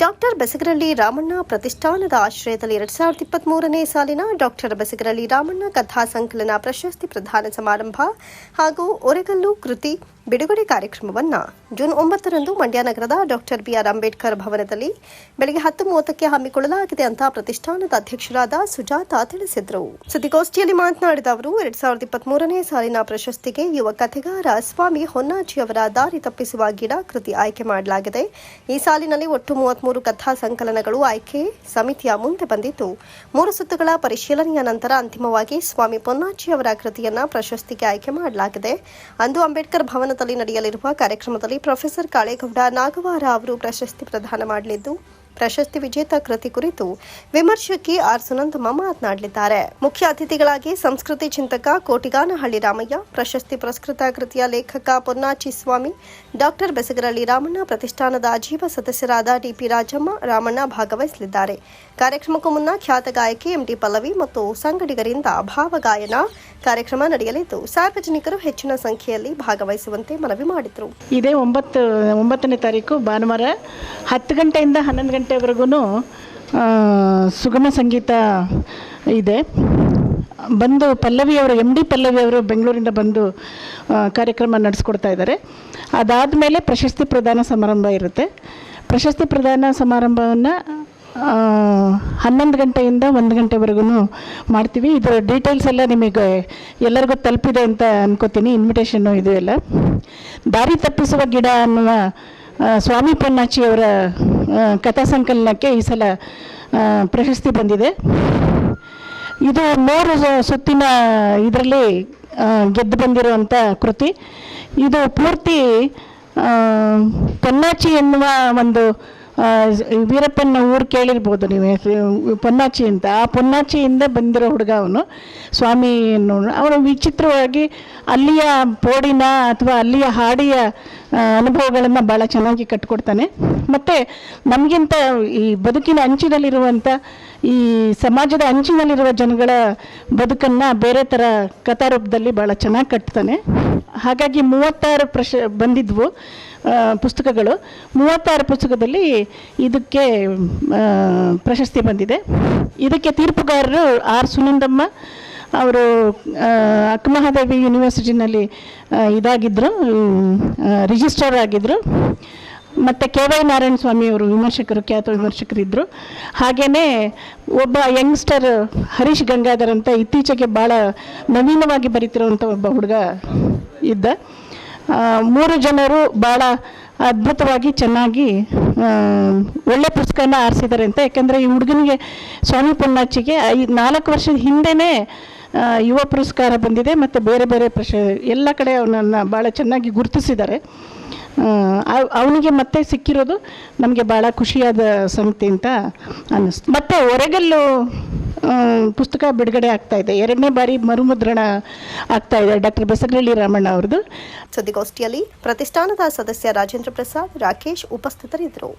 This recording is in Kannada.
ಡಾಕ್ಟರ್ ಬೆಸಗರಳ್ಳಿ ರಾಮಣ್ಣ ಪ್ರತಿಷ್ಠಾನದ ಆಶ್ರಯದಲ್ಲಿ ಎರಡ್ ಸಾವಿರದ ಇಪ್ಪತ್ತ್ ಮೂರನೇ ಸಾಲಿನ ಡಾಕ್ಟರ್ ಬೆಸಗರಳ್ಳಿ ರಾಮಣ್ಣ ಕಥಾ ಸಂಕಲನ ಪ್ರಶಸ್ತಿ ಪ್ರದಾನ ಸಮಾರಂಭ ಹಾಗೂ ಒರೆಗಲ್ಲು ಕೃತಿ ಬಿಡುಗಡೆ ಕಾರ್ಯಕ್ರಮವನ್ನು ಜೂನ್ ಒಂಬತ್ತರಂದು ಮಂಡ್ಯ ನಗರದ ಡಾಕ್ಟರ್ ಬಿಆರ್ ಅಂಬೇಡ್ಕರ್ ಭವನದಲ್ಲಿ ಬೆಳಗ್ಗೆ ಹತ್ತು ಮೂವತ್ತಕ್ಕೆ ಹಮ್ಮಿಕೊಳ್ಳಲಾಗಿದೆ ಅಂತ ಪ್ರತಿಷ್ಠಾನದ ಅಧ್ಯಕ್ಷರಾದ ಸುಜಾತ ತಿಳಿಸಿದರು. ಸುದ್ದಿಗೋಷ್ಠಿಯಲ್ಲಿ ಮಾತನಾಡಿದ ಅವರು, ಎರಡ್ ಸಾವಿರದ ಇಪ್ಪತ್ತ್ ಮೂರನೇ ಸಾಲಿನ ಪ್ರಶಸ್ತಿಗೆ ಯುವ ಕಥೆಗಾರ ಸ್ವಾಮಿ ಹೊನ್ನಾಜಿ ಅವರ ದಾರಿ ತಪ್ಪಿಸುವ ಗಿಡ ಕೃತಿ ಆಯ್ಕೆ ಮಾಡಲಾಗಿದೆ. ಈ ಸಾಲಿನಲ್ಲಿ ಒಟ್ಟು ಮೂವತ್ಮೂರು ಕಥಾ ಸಂಕಲನಗಳು ಆಯ್ಕೆ ಸಮಿತಿಯ ಮುಂದೆ ಬಂದಿದ್ದು, ಮೂರು ಸುತ್ತುಗಳ ಪರಿಶೀಲನೆಯ ನಂತರ ಅಂತಿಮವಾಗಿ ಸ್ವಾಮಿ ಪೊನ್ನಾಜಿ ಅವರ ಕೃತಿಯನ್ನ ಪ್ರಶಸ್ತಿಗೆ ಆಯ್ಕೆ ಮಾಡಲಾಗಿದೆ. ಅಂದು ಅಂಬೇಡ್ಕರ್ ಭವನದಲ್ಲಿ ನಡೆಯಲಿರುವ ಕಾರ್ಯಕ್ರಮದಲ್ಲಿ ಪ್ರೊಫೆಸರ್ ಕಾಳೇಗೌಡ ನಾಗವಾರ ಅವರು ಪ್ರಶಸ್ತಿ ಪ್ರದಾನ ಮಾಡಲಿದ್ದು ಪ್ರಶಸ್ತಿ ವಿಜೇತ ಕೃತಿ ಕುರಿತು ವಿಮರ್ಶಕಿ ಆರ್ ಸುನಂದಮ್ಮ ಮಾತನಾಡಲಿದ್ದಾರೆ. ಮುಖ್ಯ ಅತಿಥಿಗಳಾಗಿ ಸಂಸ್ಕೃತಿ ಚಿಂತಕ ಕೋಟಿಗಾನಹಳ್ಳಿ ರಾಮಯ್ಯ, ಪ್ರಶಸ್ತಿ ಪುರಸ್ಕೃತ ಕೃತಿಯ ಲೇಖಕ ಪೊನ್ನಾಚಿ ಸ್ವಾಮಿ, ಡಾಕ್ಟರ್ ಬೆಸಗರಳ್ಳಿ ರಾಮಣ್ಣ, ಪ್ರತಿಷ್ಠಾನದ ಅಜೀವ ಸದಸ್ಯರಾದ ಡಿಪಿ ರಾಜಮ್ಮ, ರಾಮಣ್ಣ ಭಾಗವಹಿಸಲಿದ್ದಾರೆ. ಕಾರ್ಯಕ್ರಮಕ್ಕೂ ಮುನ್ನ ಖ್ಯಾತ ಗಾಯಕಿ ಎಂಟಿ ಪಲ್ಲವಿ ಮತ್ತು ಸಂಗಡಿಗರಿಂದ ಭಾವಗಾಯನ ಕಾರ್ಯಕ್ರಮ ನಡೆಯಲಿದ್ದು, ಸಾರ್ವಜನಿಕರು ಹೆಚ್ಚಿನ ಸಂಖ್ಯೆಯಲ್ಲಿ ಭಾಗವಹಿಸುವಂತೆ ಮನವಿ ಮಾಡಿದರು. ಇದೇ ಒಂಬತ್ತು, ಒಂಬತ್ತನೇ ತಾರೀಕು ಭಾನುವಾರ ಹತ್ತು ಗಂಟೆಯಿಂದ ಹನ್ನೊಂದು ಗಂಟೆವರೆಗೂ ಸುಗಮ ಸಂಗೀತ ಇದೆ. ಬಂದು ಪಲ್ಲವಿ ಅವರು ಎಂ ಡಿ ಪಲ್ಲವಿ ಅವರು ಬೆಂಗಳೂರಿಂದ ಬಂದು ಕಾರ್ಯಕ್ರಮ ನಡೆಸ್ಕೊಡ್ತಾ ಇದ್ದಾರೆ. ಅದಾದ ಮೇಲೆ ಪ್ರಶಸ್ತಿ ಪ್ರದಾನ ಸಮಾರಂಭ ಇರುತ್ತೆ. ಪ್ರಶಸ್ತಿ ಪ್ರದಾನ ಸಮಾರಂಭವನ್ನು ಹನ್ನೊಂದು ಗಂಟೆಯಿಂದ ಒಂದು ಗಂಟೆವರೆಗೂ ಮಾಡ್ತೀವಿ. ಇದರ ಡೀಟೇಲ್ಸ್ ಎಲ್ಲ ನಿಮಗೆ ಎಲ್ಲರಿಗೂ ತಲುಪಿದೆ ಅಂತ ಅನ್ಕೋತೀನಿ. ಇನ್ವಿಟೇಷನ್ನು ಇದು ಎಲ್ಲ. ದಾರಿ ತಪ್ಪಿಸುವ ಗಿಡ ಅನ್ನುವ ಸ್ವಾಮಿ ಪೊನ್ನಾಚಿಯವರ ಕಥಾ ಸಂಕಲನಕ್ಕೆ ಈ ಸಲ ಪ್ರಶಸ್ತಿ ಬಂದಿದೆ. ಇದು ಮೂರು ಸುತ್ತಿನ ಇದರಲ್ಲಿ ಗೆದ್ದು ಬಂದಿರುವಂಥ ಕೃತಿ. ಇದು ಪೂರ್ತಿ ಪೊನ್ನಾಚಿ ಎನ್ನುವ ಒಂದು ವೀರಪ್ಪನ ಊರು ಕೇಳಿರ್ಬೋದು ನೀವು. ಪೊನ್ನಾಚಿ ಅಂತ. ಆ ಪೊನ್ನಾಚಿಯಿಂದ ಬಂದಿರೋ ಹುಡುಗ ಅವನು ಸ್ವಾಮಿ ಅವನು ವಿಚಿತ್ರವಾಗಿ ಅಲ್ಲಿಯ ಪೋಡಿನ ಅಥವಾ ಅಲ್ಲಿಯ ಹಾಡಿಯ ಅನುಭವಗಳನ್ನು ಭಾಳ ಚೆನ್ನಾಗಿ ಕಟ್ಕೊಡ್ತಾನೆ. ಮತ್ತು ನಮಗಿಂತ ಈ ಬದುಕಿನ ಅಂಚಿನಲ್ಲಿರುವಂಥ ಈ ಸಮಾಜದ ಅಂಚಿನಲ್ಲಿರುವ ಜನಗಳ ಬದುಕನ್ನು ಬೇರೆ ಥರ ಕಥಾರೂಪದಲ್ಲಿ ಭಾಳ ಚೆನ್ನಾಗಿ ಕಟ್ತಾನೆ. ಹಾಗಾಗಿ ಮೂವತ್ತಾರು ಪ್ರಶ, ಬಂದಿದ್ವು ಪುಸ್ತಕಗಳು. ಮೂವತ್ತಾರು ಪುಸ್ತಕದಲ್ಲಿ ಇದಕ್ಕೆ ಪ್ರಶಸ್ತಿ ಬಂದಿದೆ. ಇದಕ್ಕೆ ತೀರ್ಪುಗಾರರು ಆರ್ ಸುನಂದಮ್ಮ ಅವರು ಅಕ್ಕಮಹಾದೇವಿ ಯೂನಿವರ್ಸಿಟಿನಲ್ಲಿ ಇದಾಗಿದ್ದರು ರಿಜಿಸ್ಟರ್ ಆಗಿದ್ದರು ಮತ್ತು ಕೆ ವೈ ನಾರಾಯಣ ಸ್ವಾಮಿ ಅವರು ವಿಮರ್ಶಕರು ಖ್ಯಾತ ವಿಮರ್ಶಕರಿದ್ದರು ಹಾಗೆಯೇ ಒಬ್ಬ ಯಂಗ್ಸ್ಟರ್ ಹರೀಶ್ ಗಂಗಾಧರ್ ಅಂತ ಇತ್ತೀಚೆಗೆ ಭಾಳ ನವೀನವಾಗಿ ಬರೀತಿರುವಂಥ ಒಬ್ಬ ಹುಡುಗ ಇದ್ದ. ಮೂರು ಜನರು ಭಾಳ ಅದ್ಭುತವಾಗಿ ಚೆನ್ನಾಗಿ ಒಳ್ಳೆ ಪುಸ್ತಕನ ಆರಿಸಿದ್ದಾರೆ ಅಂತ. ಯಾಕಂದರೆ ಈ ಹುಡುಗನಿಗೆ ಸ್ವಾಮಿ ಪೊನ್ನಾಚಿಗೆ ಐದು ನಾಲ್ಕು ವರ್ಷದ ಹಿಂದೆನೇ ಆ, ಯುವ ಪುರಸ್ಕಾರ ಬಂದಿದೆ ಮತ್ತು ಬೇರೆ ಬೇರೆ ಪ್ರಶ, ಎಲ್ಲ ಕಡೆ ಅವನನ್ನು ಭಾಳ ಚೆನ್ನಾಗಿ ಗುರುತಿಸಿದ್ದಾರೆ. ಅವನಿಗೆ ಮತ್ತೆ ಸಿಕ್ಕಿರೋದು ನಮಗೆ ಭಾಳ ಖುಷಿಯಾದ ಸಂಗತಿ ಅಂತ ಅನ್ನಿಸ್ತು. ಮತ್ತು ಹೊರಗಲ್ಲು ಪುಸ್ತಕ ಬಿಡುಗಡೆ ಆಗ್ತಾ ಇದೆ. ಎರಡನೇ ಬಾರಿ ಮರುಮುದ್ರಣ ಆಗ್ತಾ ಇದೆ ಡಾಕ್ಟರ್ ಬಸಗರಳ್ಳಿ ರಾಮಣ್ಣ ಅವ್ರದ್ದು. ಸುದ್ದಿಗೋಷ್ಠಿಯಲ್ಲಿ ಪ್ರತಿಷ್ಠಾನದ ಸದಸ್ಯ ರಾಜೇಂದ್ರ ಪ್ರಸಾದ್, ರಾಕೇಶ್ ಉಪಸ್ಥಿತರಿದ್ದರು.